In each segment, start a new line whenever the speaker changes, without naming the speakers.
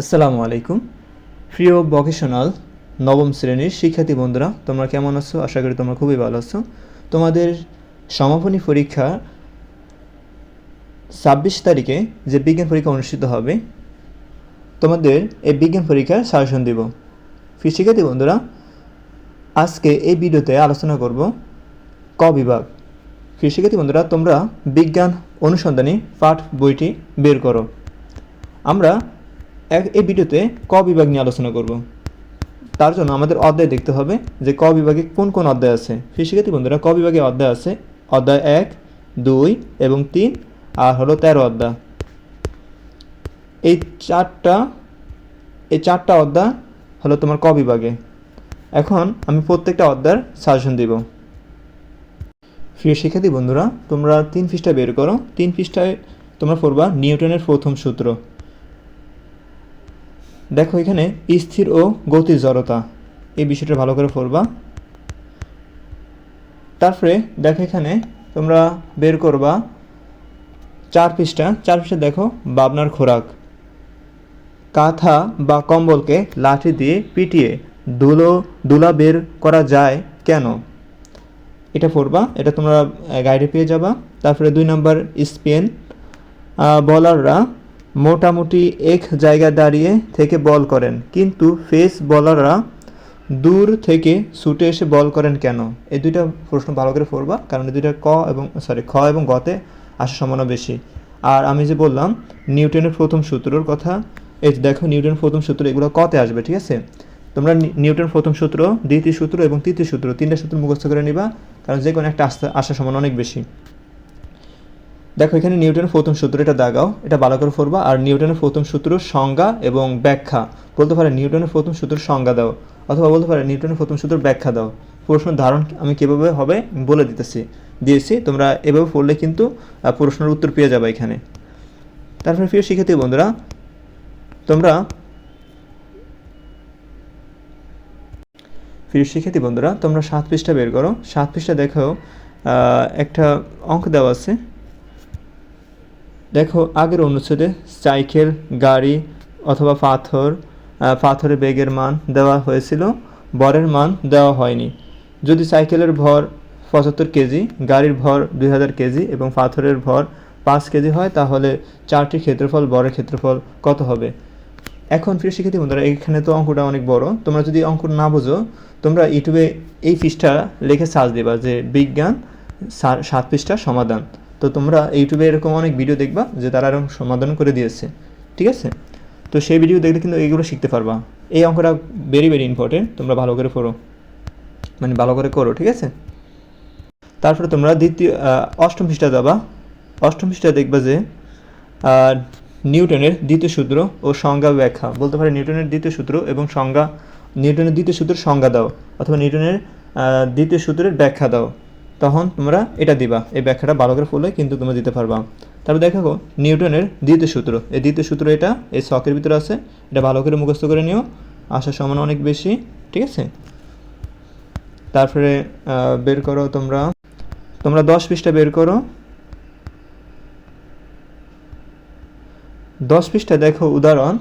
আসসালামু আলাইকুম। প্রিয় ভকেশনাল নবম শ্রেণির শিক্ষার্থী বন্ধুরা, তোমরা কেমন আছো? আশা করি তোমরা খুবই ভালো আছো। তোমাদের সমাপনী পরীক্ষা ছাব্বিশ তারিখে যে বিজ্ঞান পরীক্ষা অনুষ্ঠিত হবে, তোমাদের এই বিজ্ঞান পরীক্ষার সাজেশন দিব। প্রিয় শিক্ষার্থী বন্ধুরা, আজকে এই ভিডিওতে আলোচনা করব ক বিভাগ। শিক্ষার্থী বন্ধুরা, তোমরা বিজ্ঞান অনুসন্ধানী পাঠ বইটি বের করো। আমরা এই ভিডিওতে ক বিভাগ নিয়ে আলোচনা করব। তার জন্য আমাদের অধ্যায় দেখতে হবে যে ক বিভাগে কোন কোন অধ্যায় আছে। শিক্ষার্থী বন্ধুরা, ক বিভাগে অধ্যায় আছে। অধ্যায় এক, দুই এবং তিন, আর হলো তেরো অধ্যায়। এই চারটা এই চারটা অধ্যায় হলো তোমার ক বিভাগে। এখন আমি প্রত্যেকটা অধ্যায়ের সাজেশন দিব। প্রিয় শিক্ষার্থী বন্ধুরা, তোমরা তিন পৃষ্ঠা বের করো। তিন পৃষ্ঠায় তোমরা পড়বা নিউটনের প্রথম সূত্র। দেখো এখানে স্থির ও গতির জড়তা। এই বিষয়টা ভালো করে পড়বা। তারপরে দেখো এখানে তোমরা বের করবা। চার পৃষ্ঠা। চার পৃষ্ঠা দেখো বাবনার খোরাক। কাঁথা বা কম্বলকে লাঠি দিয়ে পিটিয়ে দুলো দুলা বের করা যায় কেন? এটা পড়বা। এটা তোমরা গাইডে পেয়ে যাবা। তারপরে দুই নম্বর স্পেন। বলাররা মোটামুটি এক জায়গায় দাঁড়িয়ে থেকে বল করেন। কিন্তু ফেস বলাররা দূর থেকে ছুটে এসে বল করেন কেন? এই দুইটা প্রশ্ন ভালো করে পড়বা, কারণ এই দুইটা ক এবং সরি খ এবং গতে আসার সম্ভাবনা বেশি। আর আমি যে বললাম, নিউটনের প্রথম সূত্রর কথা, এই দেখো নিউটনের প্রথম সূত্র এগুলো কতে আসবে, ঠিক আছে? তোমরা নি- নিউটনের প্রথম সূত্র, দ্বিতীয় সূত্র এবং তৃতীয় সূত্র, তিনটা সূত্র মুখস্থ করে নিবা, কারণ যে কোনো একটা আসতে, আসার সম্ভাবনা অনেক বেশি। দেখো, এখানে নিউটনের প্রথম সূত্র, এটা দাগাও, এটা ভালো করে পড়বা আর নিউটনের প্রথম সূত্র সংজ্ঞা এবং ব্যাখ্যা। বলতে পারে নিউটনের প্রথম সূত্র সংজ্ঞা দাও, অথবা বলতে পারে নিউটনের প্রথম সূত্র ব্যাখ্যা দাও। প্রশ্ন ধারণ আমি কীভাবে হবে? বলে দিতেছি। দিয়েছি, তোমরা এভাবে পড়লে কিন্তু প্রশ্নের উত্তর পেয়ে যাবে এখানে। তারপরে প্রিয় শিক্ষার্থী বন্ধুরা, তোমরা প্রিয় শিক্ষার্থী বন্ধুরা, তোমরা সাত পৃষ্ঠা বের করো। সাত পৃষ্ঠা দেখো একটা অঙ্ক দেওয়া আছে। দেখো, আগের অনুচ্ছেদে সাইকেল, গাড়ি অথবা পাথর পাথরে বেগের মান দেওয়া হয়েছিল, বরের মান দেওয়া হয়নি। যদি সাইকেলের ভর পঁচাত্তর কেজি, গাড়ির ভর দুই হাজার কেজি এবং পাথরের ভর পাঁচ কেজি হয়, তাহলে চারটির ক্ষেত্রফল, বরের ক্ষেত্রফল কত হবে? এখন প্রিয় শিক্ষার্থী বন্ধুরা, এখানে তো অঙ্কটা অনেক বড়। তোমরা যদি অঙ্ক না বোঝো, তোমরা ইউটিউবে এই পৃষ্ঠা লিখে সার্চ দেবা যে বিজ্ঞান সাত পৃষ্ঠা সমাধান। তো তোমরা ইউটিউবে এরকম অনেক ভিডিও দেখবা যে তারা এরকম সমাধান করে দিয়েছে, ঠিক আছে? তো সেই ভিডিও দেখলে কিন্তু এইগুলো শিখতে পারবা। এই অঙ্কটা ভেরি ভেরি ইম্পর্টেন্ট তোমরা ভালো করে পড়ো। মানে ভালো করে করো, ঠিক আছে? তারপরে তোমরা দ্বিতীয় অষ্টম পৃষ্ঠা যাবা। অষ্টম পৃষ্ঠা দেখবা যে নিউটনের দ্বিতীয় সূত্র ও সংজ্ঞা ব্যাখ্যা। বলতে পারে নিউটনের দ্বিতীয় সূত্র এবং সংজ্ঞা, নিউটনের দ্বিতীয় সূত্রের সংজ্ঞা দাও, অথবা নিউটনের দ্বিতীয় সূত্রের ব্যাখ্যা দাও। তখন তোমরা এটা দিবা। এই ব্যাখ্যাটা ভালো করে ফুলে কিন্তু তোমরা দিতে পারবা। তারপর দেখো নিউটনের দ্বিতীয় সূত্র। এই দ্বিতীয় সূত্র এটা, এই শখের ভিতরে আছে। এটা ভালো করে মুখস্থ করে নিও। আসার সম্ভাবনা অনেক বেশি, ঠিক আছে? তারপরে বের করো তোমরা। তোমরা দশ পৃষ্ঠা বের করো। দশ পৃষ্ঠা দেখো উদাহরণ।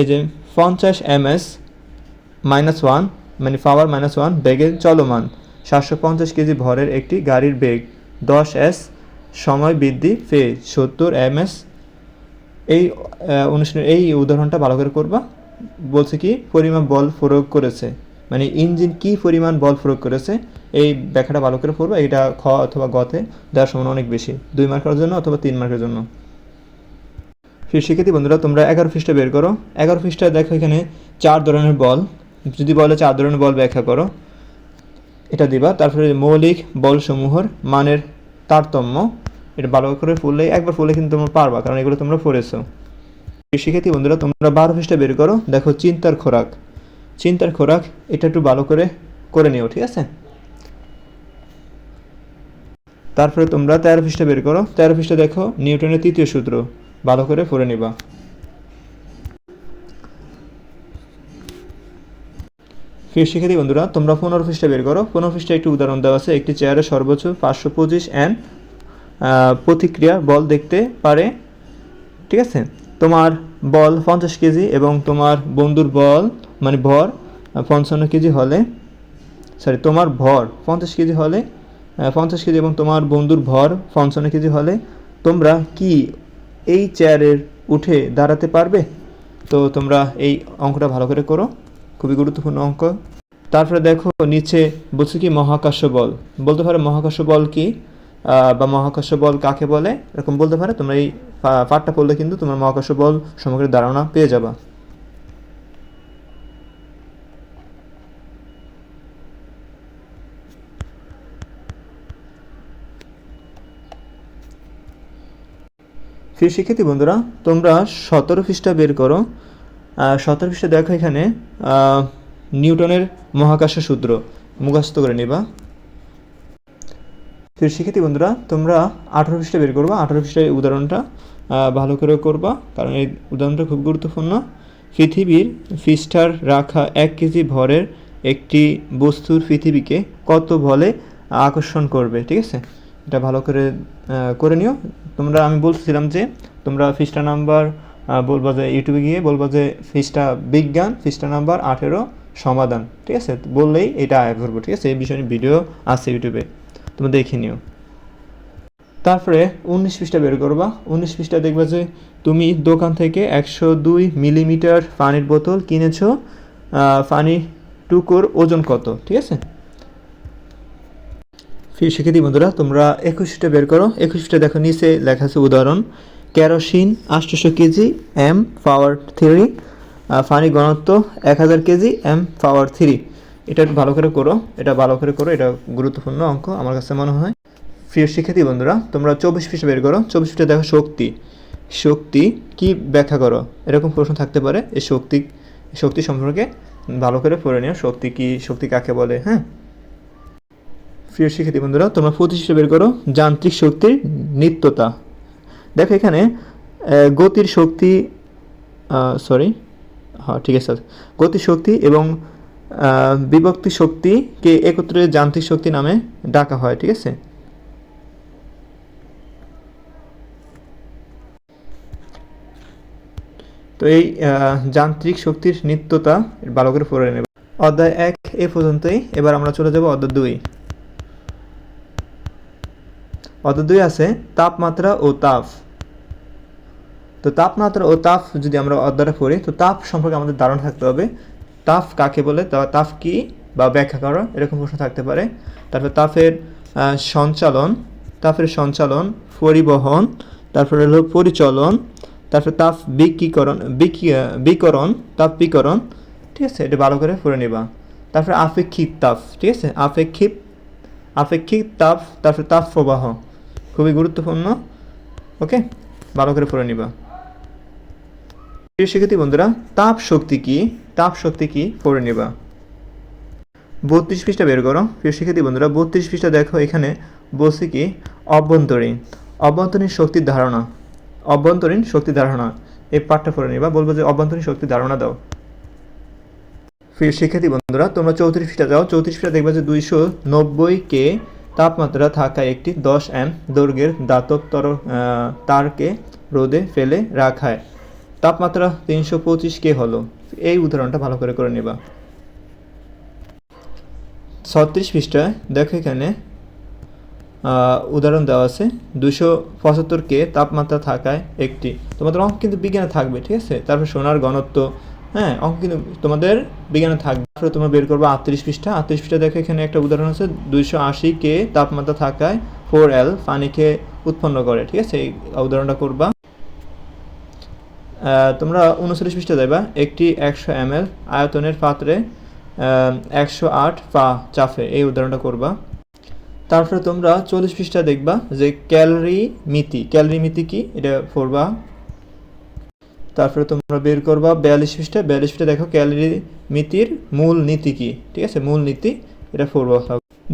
এই যে পঞ্চাশ এম এস মাইনাস ওয়ান মানে পাওয়ার মাইনাস ওয়ান বেগের চলমান। সাতশো পঞ্চাশ কেজি ভরের একটি গাড়ির বেগ, দশ এস সময় বৃদ্ধি ফে সত্তর এম এস। এই অনুষ্ঠানে এই উদাহরণটা ভালো করে করবা। বলছে কি, পরিমাণ বল প্রয়োগ করেছে। মানে ইঞ্জিন কি পরিমাণ বল প্রয়োগ করেছে, এই ব্যাখ্যাটা ভালো করে পড়বা। এটা খ অথবা গতে দেওয়ার সম্ভাবনা অনেক বেশি। দুই মার্কের জন্য অথবা তিন মার্কের জন্য। শিক্ষার্থী বন্ধুরা, তোমরা এগারো পৃষ্ঠা বের করো। এগারো পৃষ্ঠায় দেখো এখানে চার ধরনের বল। যদি বলে চার ধরনের বল ব্যাখ্যা করো এটা দিবা। তারপরে মৌলিক বলসমূহর মানের তারতম্য, এটা ভালো করে পড়লে একবার পড়লে কিন্তু তোমরা পারবা, কারণ এগুলো তোমরা পড়েছো। শিক্ষার্থী, বন্ধুরা, তোমরা বারো পৃষ্ঠা বের করো। দেখো চিন্তার খোরাক। চিন্তার খোরাক, এটা একটু ভালো করে করে নিও, ঠিক আছে? তারপরে তোমরা তেরো পৃষ্ঠা বের করো। তেরো পৃষ্ঠা দেখো, নিউটনের তৃতীয় সূত্র। ভালো করে পড়ে নিবা। প্রিয় শিক্ষার্থী বন্ধুরা, তোমরা পনেরো পৃষ্ঠা বের করো। পনেরো পৃষ্ঠা একটি উদাহরণ দেওয়া আছে। একটি চেয়ারে সর্বোচ্চ পাঁচশো পঁচিশ অ্যান প্রতিক্রিয়া বল দেখতে পারে। ঠিক আছে? তোমার বল পঞ্চাশ কেজি এবং তোমার বন্ধুর বল মানে ভর পঞ্চান্ন কেজি হলে সরি তোমার ভর পঞ্চাশ কেজি হলে পঞ্চাশ কেজি এবং তোমার বন্ধুর ভর পঞ্চান্ন কেজি হলে, তোমরা কি এই চেয়ারের উঠে দাঁড়াতে পারবে? তো তোমরা এই অঙ্কটা ভালো করে করো। খুবই গুরুত্বপূর্ণ অঙ্ক। তারপরে দেখো, নিচে বলছে কি, মহাকাশ বল। বলতে পারে মহাকাশ বল কি? বা মহাকাশ বল কাকে বলে? এরকম বলতে পারে, তোমরা এই পাঠটা পড়লে কিন্তু তোমরা মহাকাশ বল সম্পর্কে ধারণা পেয়ে যাবা। প্রিয় শিক্ষার্থী বন্ধুরা, তোমরা সতেরো পৃষ্ঠা বের করো। সতেরো পৃষ্ঠা দেখো এখানে নিউটনের মহাকাশ সূত্র। মুখস্থ করে নিবা। প্রিয় শিক্ষার্থী বন্ধুরা, তোমরা আঠারো পৃষ্ঠা বের করবা। আঠারো পৃষ্ঠার উদাহরণটা ভালো করে করবা, কারণ এই উদাহরণটা খুব গুরুত্বপূর্ণ। পৃথিবীর পৃষ্ঠার রাখা এক কেজি ভরের একটি বস্তুর পৃথিবীকে কত বলে আকর্ষণ করবে, ঠিক আছে? এটা ভালো করে করে নিও। তোমরা, আমি বলছিলাম যে তোমরা পৃষ্ঠা নাম্বার বলবা যে ইউটিউবে গিয়ে বলব যে পৃষ্ঠা বিজ্ঞান পৃষ্ঠা নাম্বার আঠেরো সমাধান, ঠিক আছে? বললেই এটা আয় করব, ঠিক আছে? এই বিষয়ে ভিডিও আছে ইউটিউবে, তোমরা দেখে নিও। তারপরে উনিশ পৃষ্ঠা বের করবা। উনিশ পৃষ্ঠা দেখবে যে তুমি দোকান থেকে একশো দুই মিলিমিটার পানির বোতল কিনেছো পানি টুকুর ওজন কত, ঠিক আছে? ফির শিক্ষার্থী বন্ধুরা, তোমরা একুশটা বের করো। একুশটা দেখো, নিচে লেখা আছে উদাহরণ। কেরোসিন আটশোশো কেজি, এম পাওয়ার থ্রি পানি ঘনত্ব এক হাজার কেজি, এম পাওয়ার থ্রি। এটা ভালো করে করো। এটা ভালো করে করো। এটা গুরুত্বপূর্ণ অঙ্ক আমার কাছে মনে হয়। প্রিয় শিক্ষার্থী বন্ধুরা, তোমরা চব্বিশ পৃষ্ঠা বের করো। চব্বিশ পৃষ্ঠা দেখো শক্তি। শক্তি কি ব্যাখ্যা করো? এরকম প্রশ্ন থাকতে পারে। এই শক্তি শক্তি সম্পর্কে ভালো করে পড়ে নিও। শক্তি কি, শক্তি কাকে বলে? হ্যাঁ? প্রিয় শিক্ষার্থী বন্ধুরা, তোমরা প্রতিষ্ঠা বের করো। যান্ত্রিক শক্তির নিত্যতা। দেখো এখানে গতির শক্তি সরি হ্যাঁ ঠিক আছে। গতি শক্তি এবং বিভক্তি শক্তিকে একত্রে যান্ত্রিক শক্তি নামে ডাকা হয়, ঠিক আছে? তো এই যান্ত্রিক শক্তির নিত্যতা ভালো করে নেবে। অধ্যায় এক, এ পর্যন্তই। এবার আমরা চলে যাব অধ্যায় দুই। অধ্যায় দুই আছে, তাপমাত্রা ও তাপ। তো তাপমাত্রা ও তাপ যদি আমরা অধ্যায়টা পড়ি তো তাপ সম্পর্কে আমাদের ধারণা থাকতে হবে। তাপ কাকে বলে? তাপ কি বা ব্যাখ্যা করো, এরকম প্রশ্ন থাকতে পারে। তারপর তাপের সঞ্চালন তাপের সঞ্চালন, পরিবহন, তারপরে হলো পরিচলন, তারপর তাপ বিকীকরণ বিকরণ, তাপ বিকরণ, ঠিক আছে? এটা ভালো করে পড়ে নিবা। তারপরে আপেক্ষিক তাপ, ঠিক আছে? আপেক্ষিক আপেক্ষিক তাপ, তারপর তাপ প্রবাহ, খুবই গুরুত্বপূর্ণ, ওকে? ভালো করে পড়ে নিবা। প্রিয় শিক্ষার্থী বন্ধুরা, তাপ শক্তি কি? তাপ শক্তি কি? পড়ে নিবা। বত্রিশ পৃষ্ঠা বের করো। প্রিয় শিক্ষার্থী বন্ধুরা, বত্রিশ পৃষ্ঠা দেখো, এখানে বলছে কি? অভ্যন্তরীণ। অভ্যন্তরীণ শক্তির ধারণা। অভ্যন্তরীণ শক্তির ধারণা। এই পাঠটা পড়ে নিবা। বলব যে অভ্যন্তরীণ শক্তির ধারণা দাও। প্রিয় শিক্ষার্থী বন্ধুরা, তোমরা চৌত্রিশ ফিটা যাও। চৌত্রিশ ফিটা দেখবে যে দুইশো নব্বই কে তাপমাত্রা থাকা একটি দশ এম দৈর্ঘ্যের দাতব তর তারকে রোদে ফেলে রাখায় তাপমাত্রা তিনশো পঁচিশ কে হলো? এই উদাহরণটা ভালো করে করে নেবা। ছত্রিশ পৃষ্ঠায় দেখো এখানে উদাহরণ দেওয়া আছে, দুশো পঁচাত্তর কে তাপমাত্রা থাকায় একটি। তোমাদের অঙ্ক কিন্তু বিজ্ঞানে থাকবে, ঠিক আছে? তারপর সোনার ঘনত্ব হ্যাঁ অঙ্ক কিন্তু তোমাদের বিজ্ঞানে থাকবে। তারপরে তোমরা বের করবে আটত্রিশ পৃষ্ঠা। আটত্রিশ পৃষ্ঠা দেখো এখানে একটা উদাহরণ আছে দুইশো আশি কে তাপমাত্রা থাকায় ফোর এল পানিকে উৎপন্ন করে, ঠিক আছে? এই উদাহরণটা করবা। তোমরা উনচল্লিশ পৃষ্ঠা দেবা একটি একশো এম আয়তনের পাত্রে একশো আট পা চাফে এই উদাহরণটা করবা। তারপরে তোমরা চল্লিশ পৃষ্ঠা দেখবা যে ক্যালোরি মিতি ক্যালোরি মিতি কি? এটা পড়বা। তারপরে তোমরা বের করবা বিয়াল্লিশ পৃষ্ঠা। বিয়াল্লিশ পৃষ্ঠা দেখো ক্যালোরি মিতির মূল নীতি কি? ঠিক আছে? মূল নীতি, এটা পড়বা।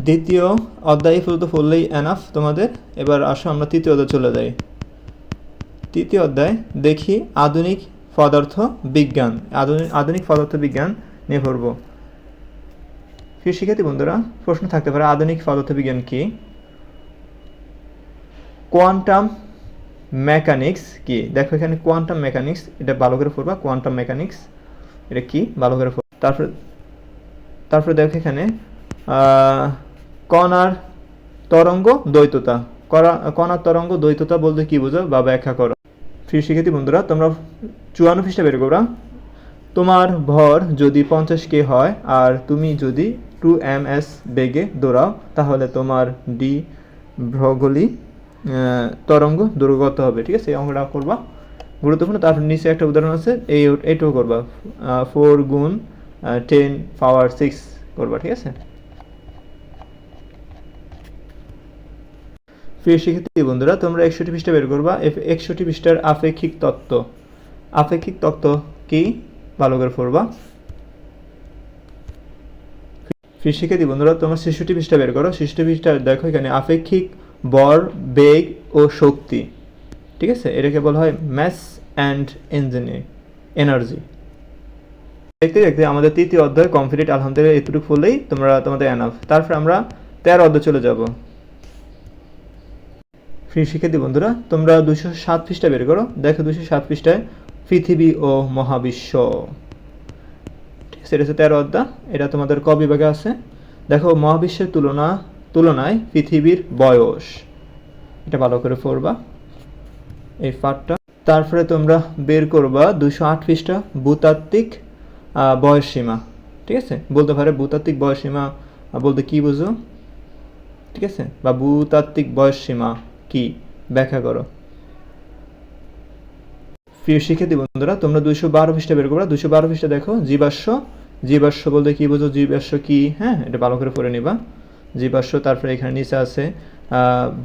দ্বিতীয় অধ্যায় পর্যন্ত পড়লেই এনাফ তোমাদের। এবার আসো, আমরা তৃতীয় অধ্যায় চলে যাই। তৃতীয় অধ্যায়, দেখি আধুনিক পদার্থ বিজ্ঞান আধুনিক পদার্থ বিজ্ঞান নিয়ে পড়ব। শিক্ষার্থী বন্ধুরা, প্রশ্ন থাকতে পারে, আধুনিক পদার্থ বিজ্ঞান কি? কোয়ান্টাম মেকানিক্স কি? দেখো এখানে কোয়ান্টাম মেকানিক্স, এটা ভালো করে পড়বা, কোয়ান্টাম মেকানিক্স, এটা কি? ভালো করে তারপরে তারপরে দেখো এখানে কণার তরঙ্গ দ্বৈততা কণার তরঙ্গ দ্বৈততা বলতে কি বোঝো বা ব্যাখ্যা করো। প্রিয় শিক্ষার্থী বন্ধুরা, তোমরা চুয়ান্ন পৃষ্ঠা বের করবা তোমার ভর যদি পঞ্চাশ কে হয়, আর তুমি যদি টু এম এস বেগে দৌড়াও, তাহলে তোমার ডি ভ্রগলি তরঙ্গ দুর্গত হবে, ঠিক আছে? এই অঙ্কটা করবা। গুরুত্বপূর্ণ। তারপর নিচে একটা উদাহরণ আছে, এই এইটাও করবা। ফোর গুণ টেন পাওয়ার সিক্স করবা, ঠিক আছে? প্রিয় শিক্ষার্থী বন্ধুরা, তোমরা একষট্টি পৃষ্ঠা বের করবা। একষট্টি পৃষ্ঠার আপেক্ষিক তত্ত্ব। আপেক্ষিক তত্ত্ব কি? ভালো করে পড়বা। প্রিয় শিক্ষার্থী বন্ধুরা, তোমরা ছেষট্টি পৃষ্ঠা বের করো। ছেষট্টি পৃষ্ঠা দেখো এখানে আপেক্ষিক বর বেগ ও শক্তি। ঠিক আছে? এটাকে বলা হয় ম্যাথস অ্যান্ড ইঞ্জিনিয়ার এনার্জি দেখতে দেখতে আমাদের তৃতীয় অধ্যায় কমপ্লিট আলহামদুলিল্লাহ, এতটুকু ফুললেই তোমরা তোমাদের এনাফ তারপর আমরা তেরো অধ্যায় চলে যাব। প্রিয় শিক্ষার্থী বন্ধুরা তোমরা দুশো সাত পৃষ্ঠা বের করো। দেখো দুশো সাত পৃষ্ঠায় পৃথিবী ও মহাবিশ্ব। ঠিক আছে এটা হচ্ছে তেরো অধ্যায়। এটা তোমাদের ক বিভাগে আছে? দেখো মহাবিশ্বের তুলনা তুলনায় পৃথিবীর বয়স। এটা ভালো করে পড়বা এই পাঠটা। তারপরে তোমরা বের করবা দুশো আট পৃষ্ঠা ভূতাত্ত্বিক আহ, বয়সসীমা ঠিক আছে? বলতে পারে ভূতাত্ত্বিক বয়সসীমা বলতে কি বুঝো? ঠিক আছে? বা ভূতাত্ত্বিক বয়সসীমা কি? ব্যাখ্যা করো। প্রিয় শিক্ষার্থী বন্ধুরা, তোমরা দুইশো বারো পৃষ্ঠা বের করবা। দুশো বারো পৃষ্ঠা দেখো, জীবাশ্ম। জীবাশ্ম বলতে কি বুঝো? জীবাশ্ম কি? হ্যাঁ এটা ভালো করে পড়ে নিবা। জীবাশ্ম, তারপরে এখানে নিচে আছে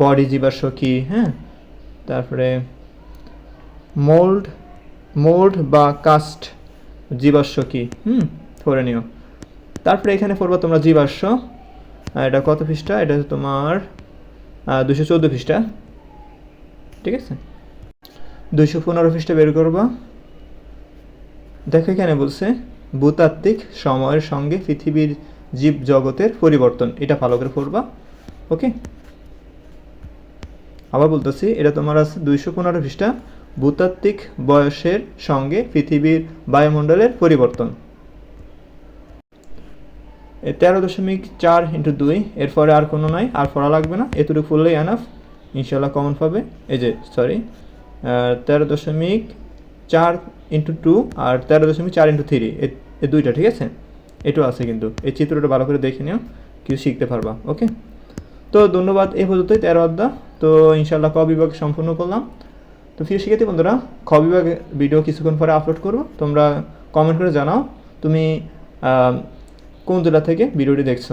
বডি জীবাশ্ম কি? হ্যাঁ তারপরে মোল্ড মোল্ড বা কাস্ট জীবাশ্ম কি? হুম, পড়ে নিও। তারপরে এখানে পড়বা তোমরা জীবাশ্ম। এটা কত পৃষ্ঠা? এটা তোমার দুশো চোদ্দ পৃষ্ঠা। ঠিক আছে? দুইশো পনেরো পৃষ্ঠা বের করবা। দেখো এখানে বলছে, ভূতাত্ত্বিক সময়ের সঙ্গে পৃথিবীর জীব জগতের পরিবর্তন। এটা ভালো করে পড়বা, ওকে? আবার বলতেছি, এটা তোমার আছে দুইশো পনেরো পৃষ্ঠা, ভূতাত্ত্বিক বয়সের সঙ্গে পৃথিবীর বায়ুমণ্ডলের পরিবর্তন। তেরো দশমিক চার ইন্টু দুই, এরপরে আর কোনো নাই, আর পড়া লাগবে না। এতটুকু ফুললেই আনাফ ইনশাল্লাহ কমন পাবে। এই যে সরি তেরো দশমিক চার ইন্টু টু আর তেরো দশমিক চার ইন্টু থ্রি এ দুইটা, ঠিক আছে? এটাও আছে কিন্তু। এই চিত্রটা ভালো করে দেখে নিও, কিছু শিখতে পারবা, ওকে? তো ধন্যবাদ, এই পর্যন্তই, তেরো অধ্যায়। তো ইনশাল্লাহ ক বিভাগ সম্পূর্ণ করলাম। তো প্রিয় শিক্ষার্থী বন্ধুরা, খ বিভাগ ভিডিও কিছুক্ষণ পরে আপলোড করব। তোমরা কমেন্ট করে জানাও। তুমি কোন থেকে ভিডিওটি দেখছ?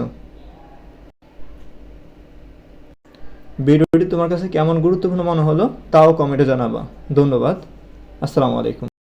ভিডিওটি তোমার কাছে কেমন গুরুত্বপূর্ণ মনে হলো, তাও কমেন্টে জানাবা। ধন্যবাদ। আসসালামু আলাইকুম।